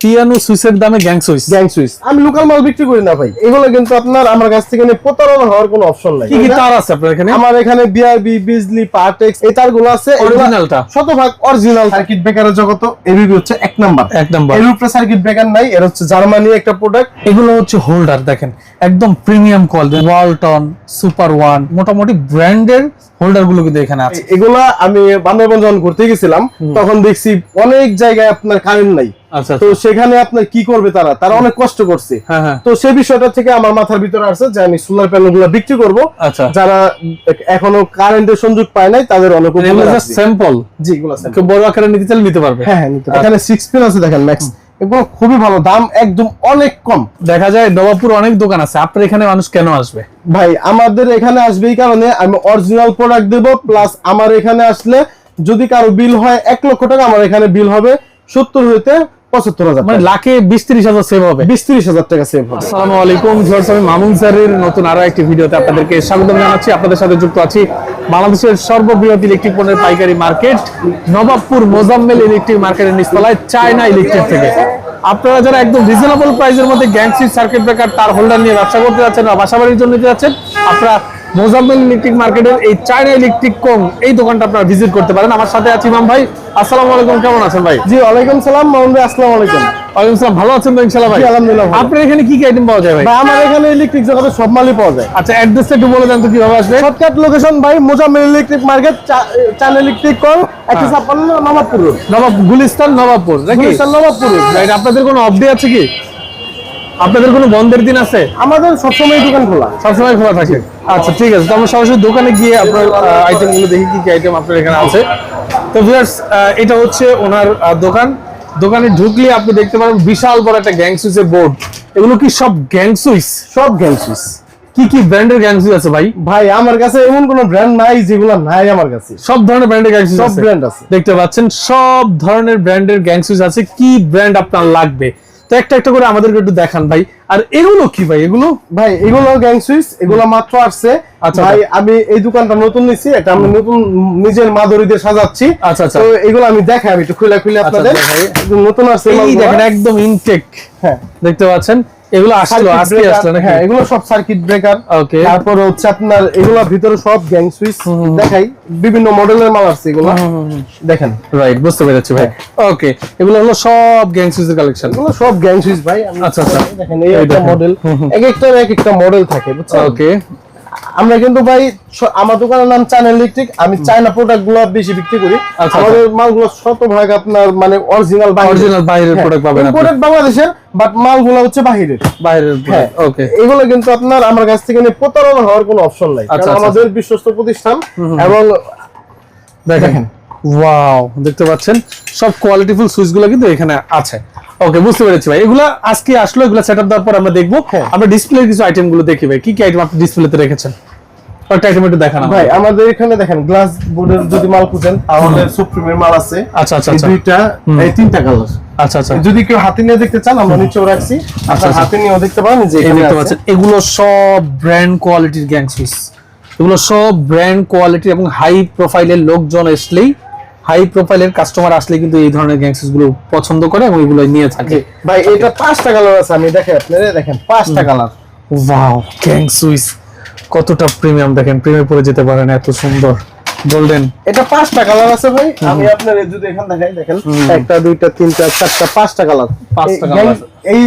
Piano সুইচের দামে gang switch gang switch আমি লোকাল মাল বিক্রি করি না ভাই। এগুলো কিন্তু আপনার আমার কাছ থেকে প্রতারণা হওয়ার কোনো অপশন নাই। কি কি তার আছে আপনার এখানে? আমার এখানে বিআরবি বিজলি পার্টেক্স এই তারগুলো আছে। অরিজিনালটা শতভাগ অরিজিনাল সার্কিট ব্রেকারের জগত এবিবি হচ্ছে এক নাম্বার। এক নাম্বার। এর উপরে সার্কিট ব্রেকার নাই এর হচ্ছে জার্মানি একটা প্রোডাক্ট এগুলো হচ্ছে হোল্ডার দেখেন। একদম premium quality Walton super one মোটামুটি ব্র্যান্ডের হোল্ডারগুলো কিন্তু এখানে আছে। এগুলা আমি বান্দরবান যখন ঘুরতে গেছিলাম তখন দেখছি অনেক জায়গায় আপনার কারেন্ট নাই। তো সেখানে আপনার কি করবে তারা? তারা অনেক কষ্ট করছে। হ্যাঁ হ্যাঁ। তো সেই বিষয়টা থেকে আমার মাথার ভিতরে আসছে যে আমি সোলার প্যানেলগুলো বিক্রি করব। আচ্ছা। যারা এখনও কারেন্টের সংযোগ পায় নাই তাদের অনেক। স্যাম্পল জি এগুলো বড় আকারে নিতে চাইলে নিতে পারবে। হ্যাঁ। এখানে সিক্স পিন আছে দেখেন ম্যাক্স এগুলো খুবই ভালো দাম একদম অনেক কম। দেখা যায় নবাবপুর অনেক দোকান আছে। আপনার এখানে মানুষ কেন আসবে? ভাই আমাদের এখানে আসবে এই কারণে আমি অরিজিনাল প্রোডাক্ট দেব প্লাস আমার এখানে আসলে যদি কারও বিল হয় এক লক্ষ টাকা আমার এখানে বিল হবে সত্তর হইতে পঁচাত্তর হাজার মানে লাখে বিশ ত্রিশ হাজার সেভ হবে। বিশ ত্রিশ হাজার টাকা সেভ হবে। আসসালামু আলাইকুম ভিউয়ার্স আমি মামুন স্যারের নতুন আরও একটি ভিডিওতে আপনাদেরকে স্বাগত জানাচ্ছি। আপনাদের সাথে যুক্ত আছি বাংলাদেশের সর্ববৃহৎ ইলেকট্রিক পণ্যের পাইকারি মার্কেট নবাবপুর মোজাম্মেল ইলেকট্রিক মার্কেটের নিচতলায় চায়না ইলেকট্রিক থেকে। আপনারা যারা একদম রিজনেবল প্রাইসের মধ্যে গ্যাংসি সার্কিট ব্রেকার তার হোল্ডার নিয়ে ব্যবসা করতে যাচ্ছেন বা বাসাবাড়ির জন্য নিতে যাচ্ছেন আপনারা মোজাম্মেল ইলেকট্রিক মার্কেটের এই চায়না ইলেকট্রিক কম এই দোকানটা আপনারা ভিজিট করতে পারেন। আমার সাথে আছি ইমাম ভাই। আসসালামু আলাইকুম কেমন আছেন ভাই? জি ওয়ালাইকুম সালাম মোহাম্মদ ভাই আসসালামু আলাইকুম। ওয়ালাইকুম আসসালাম ভালো আছেন তো ইনশাআল্লাহ ভাই? আলহামদুলিল্লাহ আপনার এখানে কি কি আইটেম পাওয়া যায় ভাই? আমার এখানে ইলেকট্রিক জগতে সব মালই পাওয়া যায়। আচ্ছা অ্যাড্রেসটা একটু বলে দেন তো কীভাবে আসবে? শর্টকাট লোকেশন ভাই মোজাম্মেল ইলেকট্রিক মার্কেট চান ইলেকট্রিক একশো ছাপ্পান্ন নবাবপুর নবাব গুলিস্তান নবাবপুর নাকি? গুলিস্তান নবাবপুর আপনাদের কোনো অফ আছে কি? আপনাদের কোনো বন্ধের দিন আছে? আমাদের সবসময় দোকান খোলা। সবসময় খোলা থাকে। আচ্ছা ঠিক আছে। তো আমরা সরাসরি দোকানে গিয়ে আপনার আইটেমগুলো দেখি কি কি আইটেম আপনার এখানে আছে। তো ভিউয়ার্স এটা হচ্ছে ওনার দোকান। দোকানে ঢুকলে আপনি দেখতে পারেন বিশাল বড় একটা গ্যাং সুইচের বোর্ড। এগুলো কি সব গ্যাং সুইচ সব গ্যাং সুইচ কি কি ব্র্যান্ডের গ্যাং সুইচ আছে ভাই? ভাই আমার কাছে এমন কোন ব্র্যান্ড নাই যেগুলো নাই আমার কাছে। সব ধরনের ব্র্যান্ডের গ্যাং সুইচ সব ব্র্যান্ড আছে। দেখতে পাচ্ছেন সব ধরনের ব্র্যান্ডের গ্যাং সুইচ আছে। কি ব্র্যান্ড আপনার লাগবে? তো একটা একটা করে আমাদেরকে একটু দেখান ভাই। আর এগুলো কি ভাই? এগুলো? ভাই এগুলো গ্যাং সুইচ এগুলো মাত্র আসছে। আচ্ছা, ভাই আচ্ছা। আমি এই দোকানটা নতুন নিছি এটা আমি নতুন নিজের দিয়ে সাজাচ্ছি। আচ্ছা, আচ্ছা। তো এগুলো আমি দেখাই আমি একটু খুলে খুলে আপনাদের। দেখাই। নতুন আসছে এই দেখেন একদম ইনটেক হ্যাঁ। দেখতে পাচ্ছেন? এগুলো আসলো আজকে আসলো নাকি? হ্যাঁ এগুলো সব সার্কিট ব্রেকার ওকে তারপরে হচ্ছে আপনার এগুলো ভিতরে সব গ্যাং সুইচ। দেখাই বিভিন্ন মডেলের মাল আছে এগুলো। দেখেন। রাইট বুঝতে পেরেছি ভাই। ওকে এগুলো হলো সব গ্যাং সুইচের কালেকশন এগুলো সব গ্যাং সুইচ ভাই। আচ্ছা, আচ্ছা। দেখেন এই এই একটা মডেল এক একটা এক একটা মডেল থাকে বুঝছেন? ওকে আমরা কিন্তু ভাই আমার দোকানের নাম চায়না ইলেকট্রিক আমি চায়না প্রোডাক্টগুলো বেশি বিক্রি করি। আচ্ছা, আমাদের মালগুলো শতভাগ আপনার মানে অরিজিনাল অরিজিনাল বাইরের প্রোডাক্ট পাবেন ইম্পোর্টেড বাংলাদেশের বাট মালগুলো হচ্ছে বাহিরের। বাইরের হ্যাঁ ওকে এগুলো কিন্তু আপনার আমার কাছ থেকে নিয়ে প্রতারণা হওয়ার কোনো অপশন নাই। আচ্ছা, কারণ আচ্ছা, আমাদের বিশ্বস্ত প্রতিষ্ঠান এবং দেখেন। ওয়াও দেখতে পাচ্ছেন? সব কোয়ালিটিফুল সুইচগুলো কিন্তু এখানে আছে। ওকে বুঝতে পেরেছি ভাই। এগুলা আজকে আসলো এগুলা সেটআপ দেওয়ার পর আমরা দেখব। হ্যাঁ। আমরা ডিসপ্লের কিছু আইটেমগুলো দেখি ভাই। কি কি আইটেম আপনি ডিসপ্লেতে রেখেছেন? কয়েকটা আইটেম একটু দেখান ভাই আমাদের। আমাদের এখানে দেখেন গ্লাস বোর্ডের যদি মাল খুঁজেন তাহলে সুপ্রিমের মাল আছে। আচ্ছা আচ্ছা আচ্ছা। দুইটা এই তিনটা কালার আচ্ছা আচ্ছা। যদি কেউ হাতে নিয়ে দেখতে চান আমরা নিচেও রাখছি। আচ্ছা, আচ্ছা। হাতে নিয়েও দেখতে পারেন যে দেখতে পাচ্ছেন এগুলো সব ব্র্যান্ড কোয়ালিটির গ্যাং সুইচ এগুলো সব ব্র্যান্ড কোয়ালিটি এবং হাই প্রোফাইলের লোকজন আসলেই হাই প্রোফাইলের কাস্টমার আসলে কিন্তু এই ধরনের গ্যাং সুইচ গুলো পছন্দ করে এবং এগুলো নিয়ে থাকে ভাই এটা পাঁচটা কালার আছে আমি দেখে আপনারা দেখেন পাঁচটা কালার ওয়াও গ্যাং সুইচ কতটা প্রিমিয়াম দেখেন প্রেমে পড়ে যেতে পারেন এত সুন্দর গোল্ডেন এটা পাঁচটা কালার আছে ভাই আমি আপনার যদি এখান দেখাই দেখেন একটা দুইটা তিনটা চারটা পাঁচটা কালার পাঁচটা colour। এই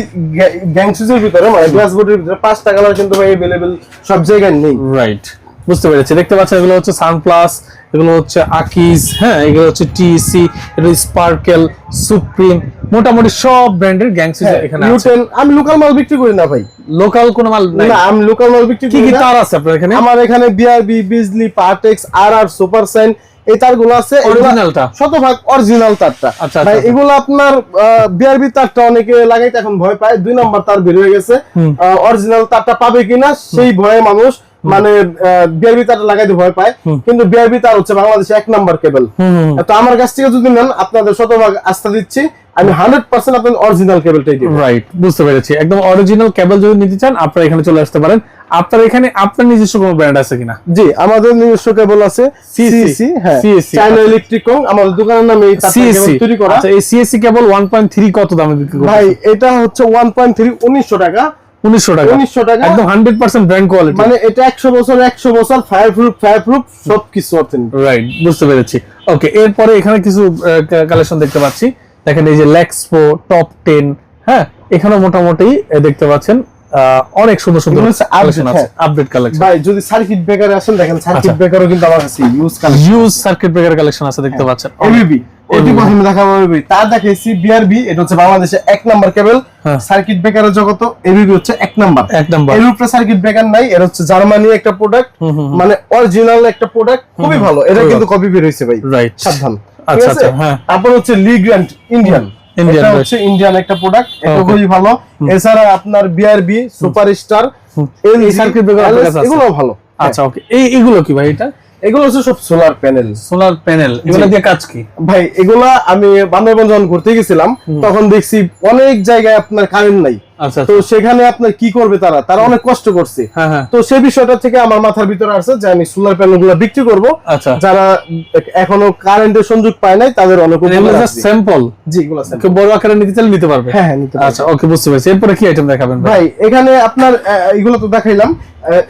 গ্যাংসুজের ভিতরে মানে গ্লাস বোর্ডের ভিতরে পাঁচটা কালার কিন্তু ভাই अवेलेबल সব জায়গায় নেই রাইট বুঝতে পেরেছি দেখতে পাচ্ছেন এগুলো হচ্ছে সানপ্লাস এগুলো হচ্ছে আকিজ হ্যাঁ এগুলো হচ্ছে টিসি এগুলো স্পার্কেল সুপ্রিম মোটামুটি সব ব্র্যান্ডের গ্যাং সুইচ এখানে আছে। আমি লোকাল মাল বিক্রি করি না ভাই। লোকাল কোন মাল নাই। না আমি লোকাল মাল বিক্রি করি কি না। তার আছে আপনার এখানে? আমার এখানে বিআরবি বিজলি পার্টেক্স আর আর সুপার সাইন এই তারগুলো আছে। অরিজিনালটা শতভাগ অরিজিনাল তারটা। আচ্ছা, ভাই আচ্ছা। এগুলো আপনার বিআরবি তারটা অনেকে লাগাইতে এখন ভয় পায়। দুই নম্বর তার বের হয়ে গেছে। অরিজিনাল তারটা পাবে কিনা সেই ভয়ে মানুষ মানে বিআরবি তার লাগাইতে ভয় পায়। কিন্তু বিআরবি তার হচ্ছে বাংলাদেশে এক নাম্বার কেবল। তো আমার কাছ থেকে যদি নেন আপনাদের শতভাগ আস্থা দিচ্ছি। আমি হান্ড্রেড পার্সেন্ট আপনাদের অরিজিনাল কেবলটাই দিব। রাইট বুঝতে পেরেছি। একদম অরিজিনাল কেবল যদি নিতে চান আপনারা এখানে চলে আসতে পারেন। আপনার এখানে আপনার নিজস্ব কোনো ব্র্যান্ড আছে কিনা? জি আমাদের নিজস্ব কেবল আছে সিএসসি হ্যাঁ। চাইনা। ইলেকট্রিক আমাদের দোকানের নামে এই সিএসসি তৈরি করা। আচ্ছা এই সিএসসি কেবল 1.3 কত দামে বিক্রি ভাই এটা হচ্ছে ওয়ান পয়েন্ট থ্রি উনিশশো টাকা। উনিশশো টাকা। একদম 100% ব্র্যান্ড কোয়ালিটি মানে এটা একশো বছর একশো বছর ফায়ার প্রুফ ফায়ার প্রুফ সব কিছু রাইট বুঝতে পেরেছি। ওকে এরপরে এখানে কিছু কালেকশন দেখতে পাচ্ছি। দেখেন এই যে লেক্সপো টপ টেন হ্যাঁ? এখানে মোটামুটি দেখতে পাচ্ছেন অনেক সুন্দর সুন্দর কালেকশন আছে। হ্যাঁ। আপডেট কালেকশন ভাই যদি সার্কিট ব্রেকারে আসেন দেখেন সার্কিট আচ্ছা। ব্রেকারও কিন্তু আমার কাছে huge collection huge circuit breaker collection আছে দেখতে পাচ্ছেন। এবিবি এটি প্রথমে দেখাবো এবিবি তার দেখাইছি বিআরবি এটা হচ্ছে বাংলাদেশে এক নাম্বার কেবল হ্যাঁ। সার্কিট ব্রেকারের জগত এবিবি হচ্ছে এক নাম্বার। এক নাম্বার। এর উপরে সার্কিট ব্রেকার নাই এর হচ্ছে জার্মানি একটা প্রোডাক্ট। মানে অরিজিনাল একটা প্রোডাক্ট খুবই ভালো। এটা কিন্তু কপি বের হয়েছে ভাই। রাইট সাবধান। আচ্ছা, আচ্ছা, হ্যাঁ। তারপর হচ্ছে লি গ্র্যান্ড ইন্ডিয়ান এটা হচ্ছে ইন্ডিয়ান একটা প্রোডাক্ট এটা খুবই ভালো। এছাড়া আপনার বিআরবি সুপারস্টার এই কাছে আছে? এগুলো ভালো। আচ্ছা ওকে এই এগুলো কি ভাই এটা? এগুলো হচ্ছে সব সোলার প্যানেল সোলার প্যানেল এগুলো দিয়ে কাজ কি? ভাই এগুলা আমি বান্দরবান যখন ঘুরতে গেছিলাম তখন দেখছি অনেক জায়গায় আপনার কারেন্ট নাই। আচ্ছা তো সেখানে আপনার কি করবে তারা? তারা অনেক কষ্ট করছে। হ্যাঁ হ্যাঁ। তো সেই বিষয়টা থেকে আমার মাথার ভিতরে আসছে যে আমি সোলার প্যানেলগুলা বিক্রি করব। আচ্ছা। যারা এখনও কারেন্টের সংযোগ পায় নাই তাদের অনেক। স্যাম্পল জি sample। কেউ বড় আকারে নিতে চাইলে নিতে পারবে? হ্যাঁ হ্যাঁ নিতে আচ্ছা ওকে বুঝতে পেরেছি। এরপরে কি আইটেম দেখাবেন ভাই? এখানে আপনার এগুলো তো দেখাইলাম।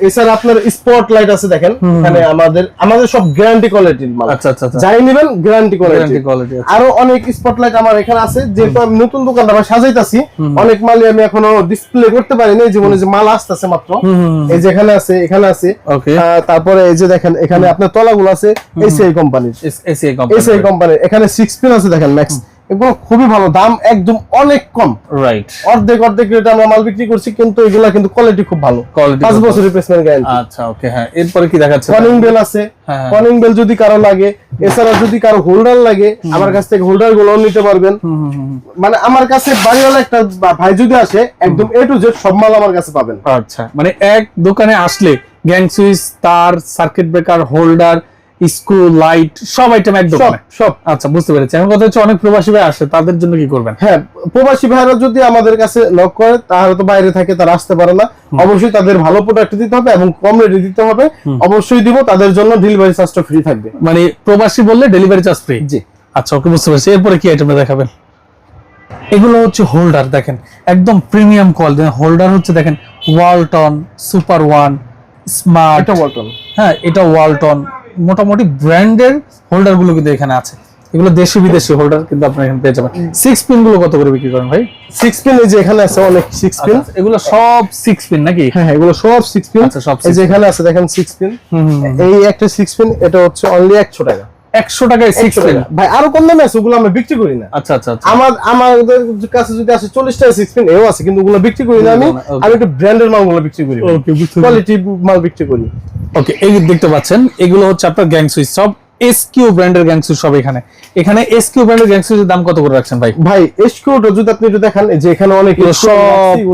এছাড়া আপনার স্পট লাইট আছে দেখেন। এখানে আমাদের আমাদের সব গ্যারান্টি কোয়ালিটির মাল। আচ্ছা আচ্ছা আচ্ছা। যাই নেবেন গ্যারান্টি কোয়ালিটি কোয়ালিটি আরও অনেক স্পটলাইট আমার এখানে আছে যেহেতু আমি নতুন দোকানটা আবার সাজাইতাছি অনেক মালই আমি এখনও ডিসপ্লে করতে পারিনি জীবনে যে মাল আসতেছে মাত্র। এই যে এখানে আছে এখানে আছে। ওকে তারপরে এই যে দেখেন এখানে আপনার তলাগুলো আছে এসিআই কোম্পানির এসিআই কোম্পানি এসিআই কোম্পানির এখানে সিক্স পিন আছে দেখেন ম্যাক্স এগুলো খুবই ভালো দাম একদম অনেক কম। রাইট অর্ধেক অর্ধেক রেটে আমরা মাল বিক্রি করছি কিন্তু এগুলা কিন্তু কোয়ালিটি খুব ভালো। কোয়ালিটি পাঁচ বছর রিপ্লেসমেন্ট গ্যারান্টি আচ্ছা ওকে হ্যাঁ এরপরে কি দেখাচ্ছে? কলিং বেল আছে। হ্যাঁ। কলিং বেল যদি কারও লাগে এছাড়া যদি কারও হোল্ডার লাগে আমার কাছ থেকে হোল্ডারগুলো নিতে পারবেন। মানে আমার কাছে বাড়িওয়ালা একটা ভাই যদি আসে একদম এ টু জেড সব মাল আমার কাছে পাবেন। আচ্ছা মানে এক দোকানে আসলে গ্যাং সুইচ তার circuit breaker holder screw light সব আইটেম এক সব আচ্ছা বুঝতে পেরেছি। কথা হচ্ছে অনেক প্রবাসী ভাই আসে তাদের জন্য কি করবেন? হ্যাঁ প্রবাসী ভাইরা যদি আমাদের কাছে লক করে তাহলে তো বাইরে থাকে তারা আসতে পারে না। অবশ্যই তাদের ভালো প্রোডাক্ট দিতে হবে এবং কম রেটে দিতে হবে। অবশ্যই দিব তাদের জন্য ডেলিভারি চার্জটা ফ্রি থাকবে। মানে প্রবাসী বললে ডেলিভারি চার্জ ফ্রি জি। আচ্ছা ওকে বুঝতে পারছি। এরপরে কি আইটেমটা দেখাবেন? এগুলো হচ্ছে হোল্ডার দেখেন। একদম প্রিমিয়াম কোয়ালিটি হোল্ডার হচ্ছে দেখেন Walton super one smart Walton হ্যাঁ এটা ওয়ালটন মোটামুটি ব্র্যান্ডের হোল্ডারগুলো কিন্তু এখানে আছে। এগুলো দেশি বিদেশি হোল্ডার কিন্তু আপনারা এখানে পেয়ে যাবেন। সিক্স পিনগুলো কত করে বিক্রি করেন ভাই? সিক্স পিন এই যে এখানে আছে অনেক সিক্স পিন আচ্ছা, এগুলো সব সিক্স পিন নাকি? হ্যাঁ হ্যাঁ এগুলো সব সিক্স পিন আচ্ছা, সব এই যে এখানে আছে দেখেন সিক্স পিন। এই একটা সিক্স পিন এটা হচ্ছে অনলি একশো টাকা। একশো টাকায় সিক্স 100 ভাই আরও কম দামে আছে ওগুলো আমরা বিক্রি করি না। আচ্ছা আচ্ছা আচ্ছা। আমার আমাদের কাছে যদি আসে চল্লিশ টাকা সিক্স পেন এও আছে কিন্তু ওগুলো বিক্রি করি না আমি. আমি একটু ব্র্যান্ডের মালগুলো বিক্রি করি কোয়ালিটি মাল বিক্রি করি। ওকে এই দেখতে পাচ্ছেন এগুলো হচ্ছে আপনার গ্যাং সুইচ সব এসকিউ ব্র্যান্ডের গ্যাং সব এখানে। এখানে এসকিউ ব্র্যান্ডের গ্যাং সুইচের দাম কত করে রাখছেন ভাই? ভাই এসকিউটা যদি আপনি একটু দেখেন যে এখানে অনেক সব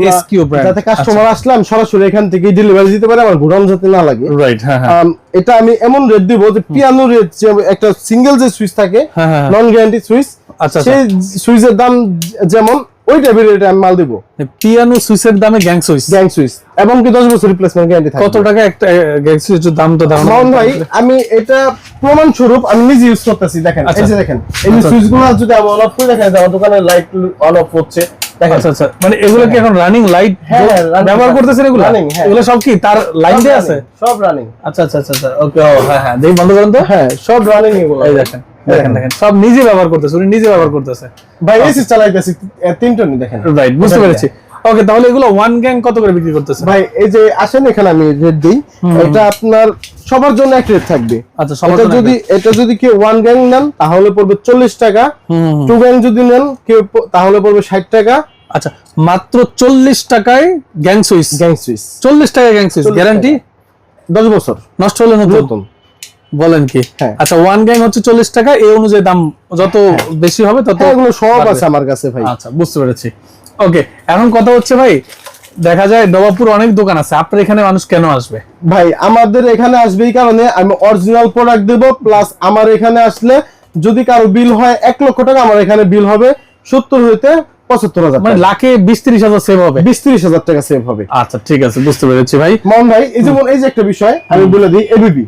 রাখছি, এগুলা যাতে কাস্টমার আসলে আমি সরাসরি এখান থেকে ডেলিভারি দিতে পারে আমার ঘুরান যাতে না লাগে। রাইট হ্যাঁ হ্যাঁ। এটা আমি এমন রেট দিব যে পিয়ানো রেট যে একটা সিঙ্গেল যে সুইচ থাকে হ্যাঁ, হ্যাঁ, হ্যাঁ। নন গ্যারান্টি সুইচ আচ্ছা, সেই সুইচের দাম যেমন ওই টাইপের আমি মাল দিব। পিয়ানো সুইচের দামে গ্যাং সুইচ গ্যাং সুইচ এবং কি দশ বছর রিপ্লেসমেন্ট গ্যারান্টি থাকে কত টাকা একটা গ্যাং সুইচের দাম তো ধারণা মামুন ভাই আমি এটা প্রমাণ স্বরূপ আমি নিজে ইউজ করতেছি দেখেন আচ্ছা। এই যে দেখেন এই যে আচ্ছা। যদি আমি অন অফ করে দেখেন আমার দোকানে লাইট অন অফ হচ্ছে। আচ্ছা আচ্ছা। মানে এগুলো কি এখন রানিং লাইট হ্যাঁ, ব্যবহার করতেছেন এগুলো? হ্যাঁ। এগুলো সব কি তার লাইন দিয়ে আছে? সব রানিং আচ্ছা আচ্ছা আচ্ছা আচ্ছা। ওকে ও হ্যাঁ হ্যাঁ দেখি বন্ধ করেন তো। হ্যাঁ সব রানিং এগুলো। এই দেখেন। দেখেন দেখেন। সব নিজে ব্যবহার করতেছে উনি নিজে ব্যবহার করতেছে। ভাই এসি চালাইতেছি তিনটা নি দেখেন। রাইট বুঝতে পেরেছি। ওকে তাহলে এগুলো ওয়ান গ্যাং কত করে বিক্রি করতেছে? ভাই এই যে আসেন এখানে আমি রেট দিই। এটা আপনার সবার জন্য এক রেট থাকবে। আচ্ছা সবার জন্য যদি এটা যদি কেউ ওয়ান গ্যাং নেন তাহলে পড়বে চল্লিশ টাকা। টু গ্যাং যদি নেন কেউ তাহলে পড়বে ষাট টাকা। আচ্ছা মাত্র চল্লিশ টাকায় গ্যাং সুইচ গ্যাং সুইচ চল্লিশ টাকায় গ্যাং সুইচ গ্যারান্টি দশ বছর। নষ্ট হলে নতুন। বলেন কি? হ্যাঁ। আচ্ছা ওয়ান গ্যাং হচ্ছে চল্লিশ টাকা এই অনুযায়ী দাম যত বেশি হবে তত হ্যাঁ, এগুলো সব আছে আমার কাছে ভাই। আচ্ছা বুঝতে পেরেছি। ওকে এখন কথা হচ্ছে ভাই দেখা যায় নবাবপুর অনেক দোকান আছে আপনার এখানে মানুষ কেন আসবে? ভাই আমাদের এখানে আসবে এই কারণে আমি অরিজিনাল প্রোডাক্ট দেব প্লাস আমার এখানে আসলে যদি কারও বিল হয় এক লক্ষ টাকা আমার এখানে বিল হবে। সত্তর হইতে পঁচাত্তর হাজার মানে লাখে বিশ ত্রিশ হাজার সেভ হবে। বিশ ত্রিশ হাজার টাকা সেভ হবে। আচ্ছা ঠিক আছে বুঝতে পেরেছি ভাই। মন ভাই এই যেমন এই যে একটা বিষয় আমি বলে দিই এবিবি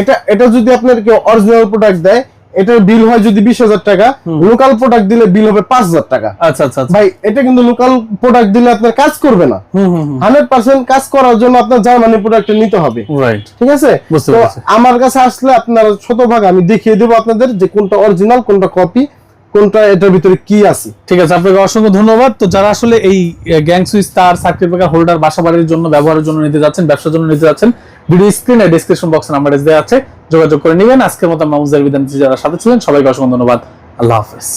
এটা এটা যদি আপনার কেউ অরিজিনাল প্রোডাক্ট দেয় এটার বিল হয় যদি বিশ হাজার টাকা লোকাল প্রোডাক্ট দিলে বিল হবে পাঁচ হাজার টাকা। আচ্ছা আচ্ছা ভাই এটা কিন্তু লোকাল প্রোডাক্ট দিলে আপনার কাজ করবে না। হান্ড্রেড পার্সেন্ট কাজ করার জন্য আপনার জার্মানি প্রোডাক্ট নিতে হবে। রাইট ঠিক আছে? তো আমার কাছে আসলে আপনার শতভাগ আমি দেখিয়ে দেবো আপনাদের যে কোনটা অরিজিনাল কোনটা কপি কোনটা এটার ভিতরে কি আছে? ঠিক আছে, আপনাকে অসংখ্য ধন্যবাদ। তো যারা আসলে এই গ্যাং সুইচ তার ব্রেকার হোল্ডার বাসা বাড়ির জন্য, ব্যবহারের জন্য নিতে যাচ্ছেন, ব্যবসার জন্য নিতে যাচ্ছেন ভিডিও স্ক্রিনে ডেসক্রিপশন বক্সে নাম্বার দেওয়া আছে, যোগাযোগ করে নেবেন। আজকের মতো মামুজার বিধান যারা সাথে ছিলেন, সবাইকে অসংখ্য ধন্যবাদ। আল্লাহ হাফেজ।